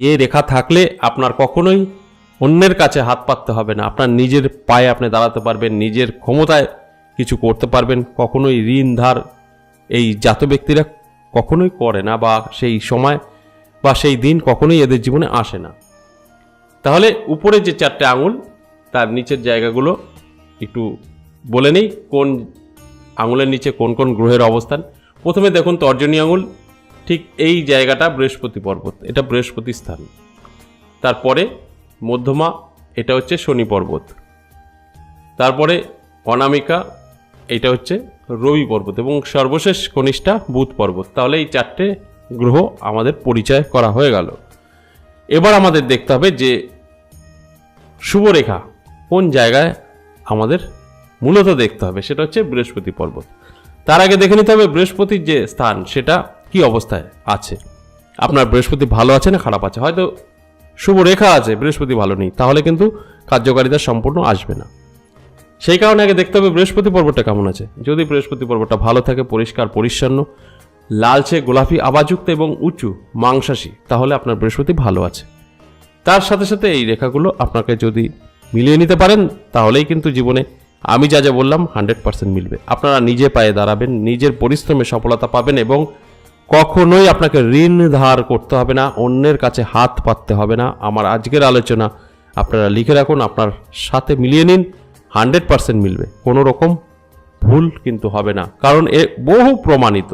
এ রেখা থাকলে আপনার কখনোই অন্যের কাছে হাত পাততে হবে না। আপনার নিজের পায়ে আপনি দাঁড়াতে পারবেন, নিজের ক্ষমতায় কিছু করতে পারবেন। কখনোই ঋণ ধার এই জাত ব্যক্তিরা কখনোই করে না বা সেই সময় বা সেই দিন কখনোই এদের জীবনে আসে না। তাহলে উপরে যে চারটে আঙুল, তার নিচের জায়গাগুলো একটু বলে নেই, কোন আঙুলের নিচে কোন কোন গ্রহের অবস্থান। প্রথমে দেখুন তর্জনী আঙুল ঠিক এই জায়গাটা বৃহস্পতি পর্বত, এটা বৃহস্পতি স্থান। তারপরে মধ্যমা, এটা হচ্ছে শনি পর্বত। তারপরে অনামিকা, এটা হচ্ছে রবি পর্বত এবং সর্বশেষ কনিষ্ঠা বুধ পর্বত। তাহলে এই চারটে গ্রহ আমাদের পরিচয় করা হয়ে গেল। এবার আমাদের দেখতে হবে যে শুভরেখা কোন জায়গায় আমাদের মূলত দেখতে হবে, সেটা হচ্ছে বৃহস্পতি পর্বত। তার আগে দেখে নিতে হবে বৃহস্পতির যে স্থান, সেটা কি অবস্থায় আছে? আপনার বৃহস্পতি ভালো আছে না খারাপ আছে? হয়তো শুভ রেখা আছে, বৃহস্পতি ভালো নেই। তাহলে কিন্তু কার্যকারিতা সম্পূর্ণ আসবে না। সেই কারণে আগে দেখতে হবে বৃহস্পতি পর্বটা কেমন আছে। যদি বৃহস্পতি পর্বটা ভালো থাকে, পরিষ্কার, পরিচ্ছন্ন, লালচে, গোলাপি আবাযুক্ত এবং উঁচু, মাংসাশী, তাহলে আপনার বৃহস্পতি ভালো আছে। তার সাথে সাথে এই রেখাগুলো আপনাকে যদি মিলিয়ে নিতে পারেন, তাহলেই কিন্তু জীবনে আমি যা যা বললাম হান্ড্রেড পার্সেন্ট মিলবে। আপনারা নিজে পায়ে দাঁড়াবেন, নিজের পরিশ্রমে সফলতা পাবেন এবং কখনোই আপনাকে ঋণ ধার করতে হবে না, অন্যের কাছে হাত পাততে হবে না। আমার আজকের আলোচনা আপনারা লিখে রাখুন, আপনার সাথে মিলিয়ে নিন, হান্ড্রেড পার্সেন্ট মিলবে। কোনো রকম ভুল কিন্তু হবে না, কারণ এ বহু প্রমাণিত।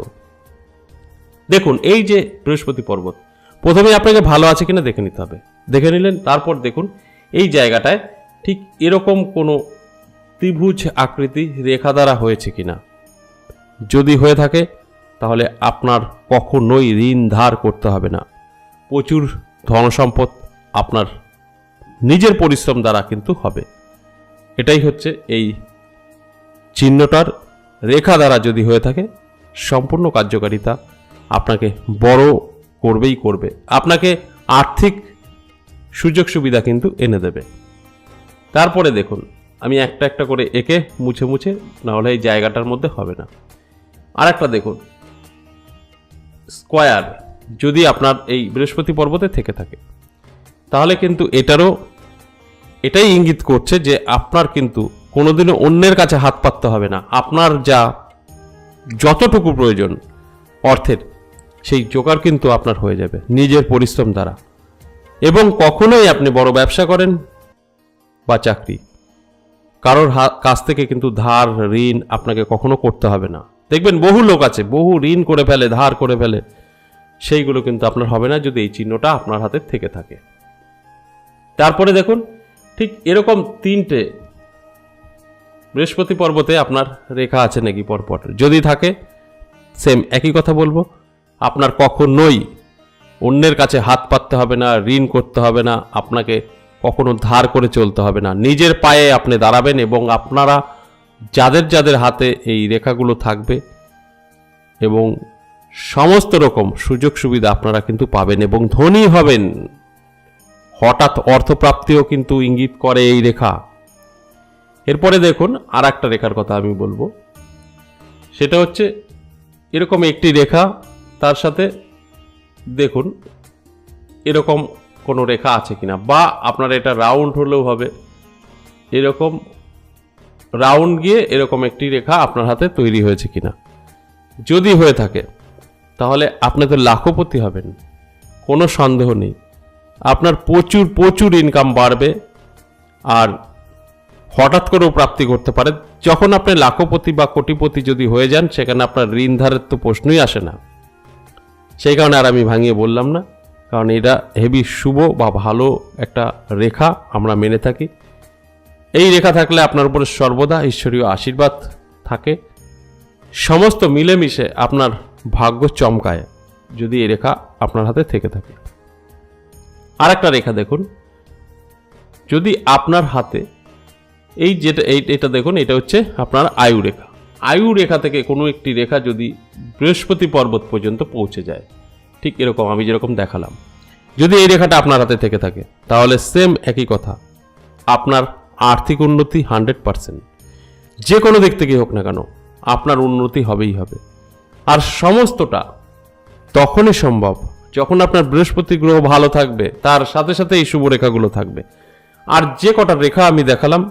দেখুন, এই যে বৃহস্পতি পর্বত প্রথমে আপনাকে ভালো আছে কিনা দেখে নিতে হবে। দেখে নিলেন, তারপর দেখুন, এই জায়গাটায় ঠিক এরকম কোনো ত্রিভুজ আকৃতি রেখা দ্বারা হয়েছে কিনা। যদি হয়ে থাকে তাহলে আপনার কখনোই ঋণ ধার করতে হবে না। প্রচুর ধনসম্পদ আপনার নিজের পরিশ্রম দ্বারা কিন্তু হবে। এটাই হচ্ছে এই চিহ্নটার রেখা দ্বারা যদি হয়ে থাকে, সম্পূর্ণ কার্যকারিতা আপনাকে বড় করবেই করবে। আপনাকে আর্থিক সুযোগ সুবিধা কিন্তু এনে দেবে। তারপরে দেখুন, আমি একটা একটা করে একে মুছে মুছে, নাহলে এই জায়গাটার মধ্যে হবে না। আর একটা দেখুন স্কোয়ার যদি আপনার এই বৃহস্পতি পর্বতে থেকে থাকে। তাহলে কিন্তু এটারও, এটাই ইঙ্গিত করছে যে আপনার কিন্তু কোনোদিনও অন্যের কাছে হাত পাততে হবে না। আপনার যা যতটুকু প্রয়োজন অর্থের, সেই জোগাড় কিন্তু আপনার হয়ে যাবে নিজের পরিশ্রম দ্বারা। এবং কখনোই আপনি বড় ব্যবসা করেন বা চাকরি। কারোর কাছ থেকে কিন্তু ধার, ঋণ আপনাকে কখনো করতে হবে না। দেখবেন বহু লোক আছে, বহু ঋণ করে ফেলে, ধার করে ফেলে। সেইগুলো কিন্তু আপনার হবে না যদি এই চিহ্নটা আপনার হাতে থেকে থাকে। তারপরে দেখুন, ঠিক এরকম তিনটে বৃহস্পতি পর্বতে আপনার রেখা আছে নাকি পরপর। যদি থাকে সেম একই কথা বলব, আপনার কখনোই অন্যের কাছে হাত পাততে হবে না, ঋণ করতে হবে না, আপনাকে কখনো ধার করে চলতে হবে না। নিজের পায়ে আপনি দাঁড়াবেন এবং আপনারা যাদের যাদের হাতে এই রেখাগুলো থাকবে এবং সমস্ত রকম সুযোগ সুবিধা আপনারা কিন্তু পাবেন এবং ধনী হবেন। হঠাৎ অর্থপ্রাপ্তিও কিন্তু ইঙ্গিত করে এই রেখা। এরপরে দেখুন আর একটা রেখার কথা আমি বলব। সেটা হচ্ছে এরকম একটি রেখা, তার সাথে দেখুন এরকম কোনো রেখা আছে কিনা, বা আপনার এটা রাউন্ড হলেও হবে। এরকম রাউন্ড গিয়ে এরকম একটি রেখা আপনার হাতে তৈরি হয়েছে কিনা। যদি হয়ে থাকে, তাহলে আপনি তো লাখপতি হবেন। কোনো সন্দেহ নেই। আপনার প্রচুর প্রচুর ইনকাম বাড়বে আর হঠাৎ করেও প্রাপ্তি করতে পারে। যখন আপনি লাখপতি বা কোটিপতি যদি হয়ে যান, সেখানে আপনার ঋণ ধারের তো প্রশ্নই আসে না। সেই কারণে আর আমি ভাঙিয়ে বললাম না। কারণ এটা হেভি শুভ বা ভালো একটা রেখা আমরা মেনে থাকি। এই রেখা থাকলে আপনার উপরে সর্বদা ঈশ্বরীয় আশীর্বাদ থাকে। সমস্ত মিলেমিশে আপনার ভাগ্য চমকায় যদি এই রেখা আপনার হাতে থেকে থাকে। আর একটা রেখা দেখুন। যদি আপনার হাতে এই যেটা এটা দেখুন, এটা হচ্ছে আপনার আয়ু রেখা। আয়ু রেখা থেকে কোনো একটি রেখা যদি বৃহস্পতি পর্বত পর্যন্ত পৌঁছে যায়, ঠিক এরকম আমি যেরকম দেখালাম। যদি এই রেখাটা আপনার হাতে থেকে থাকে, তাহলে সেম একই কথা। আপনার আর্থিক উন্নতি হান্ড্রেড পারসেন্ট। যে কোনো দিক থেকে হোক না কেন, আপনার উন্নতি হবেই হবে। আর সমস্তটা তখনই সম্ভব যখন আপনার বৃহস্পতি গ্রহ ভালো থাকবে, তার সাথে সাথে এই শুভ রেখাগুলো থাকবে। আর যে কটা রেখা আমি দেখালাম,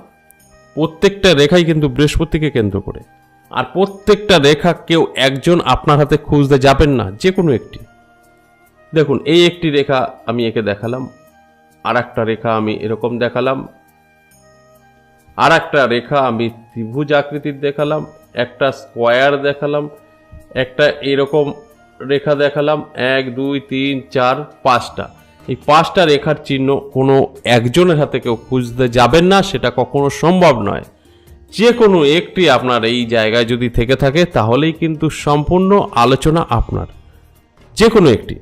প্রত্যেকটা রেখাই কিন্তু বৃহস্পতিকে কেন্দ্র করে। আর প্রত্যেকটা রেখা কেউ একজন আপনার হাতে খুঁজতে যাবেন না, যে কোনো একটি। দেখুন, এই একটি রেখা আমি একে দেখালাম আর একটা রেখা আমি এরকম দেখালাম আর একটা রেখা আমি ত্রিভুজ আকৃতির দেখালাম, একটা স্কোয়ার দেখালাম, একটা এরকম রেখা দেখালাম, এক, দুই, তিন, চার, পাঁচটা। এই পাঁচটা রেখার চিহ্ন কোনো একজনের হাতে কেউ খুঁজতে যাবেন না, সেটা কখনো সম্ভব নয়। যে কোনো একটি আপনার এই জায়গায় যদি থেকে থাকে, তাহলেই কিন্তু সম্পূর্ণ আলোচনা আপনার। যে কোনো একটি।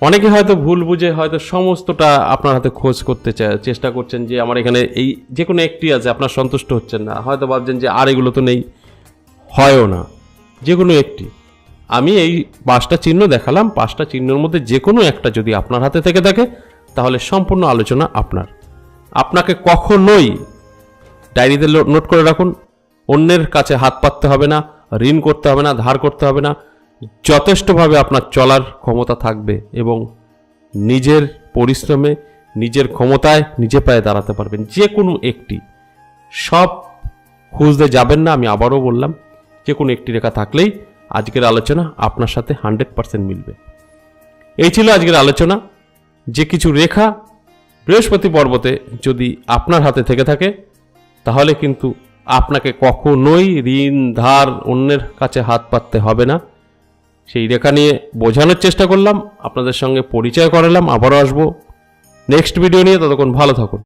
অনেকে হয়তো ভুল বুঝে হয়তো সমস্তটা আপনার হাতে খোঁজ করতে চেষ্টা করছেন যে আমার এখানে এই যে কোনো একটি আছে, আপনার সন্তুষ্ট হচ্ছেন না। হয়তো ভাবছেন যে আর এগুলো তো নেই। হয়ও না। যে কোনো একটি। আমি এই পাঁচটা চিহ্ন দেখালাম। পাঁচটা চিহ্নের মধ্যে যে কোনো একটা যদি আপনার হাতে থেকে থাকে, তাহলে সম্পূর্ণ আলোচনা আপনার। আপনাকে কখনোই ডায়েরিতে নোট করে রাখুন। অন্যের কাছে হাত পাততে হবে না, ঋণ করতে হবে না, ধার করতে হবে না। যথেষ্টভাবে আপনার চলার ক্ষমতা থাকবে এবং নিজের পরিশ্রমে, নিজের ক্ষমতায় নিজে পায়ে দাঁড়াতে পারবেন। যে কোনো একটি। সব খুঁজতে যাবেন না, আমি আবারও বললাম, যে কোনো একটি রেখা থাকলেই আজকের আলোচনা আপনার সাথে হান্ড্রেড পার্সেন্ট মিলবে। এই ছিল আজকের আলোচনা। যে কিছু রেখা বৃহস্পতি পর্বতে যদি আপনার হাতে থেকে থাকে, তাহলে কিন্তু আপনাকে কখনোই ঋণ, ধার অন্যের কাছে হাত পাততে হবে না। সেই রেখা নিয়ে বোঝানোর চেষ্টা করলাম। আপনাদের সঙ্গে পরিচয় করালাম। আবারও আসব। নেক্সট ভিডিও নিয়ে, ততক্ষণ ভালো থাকুন।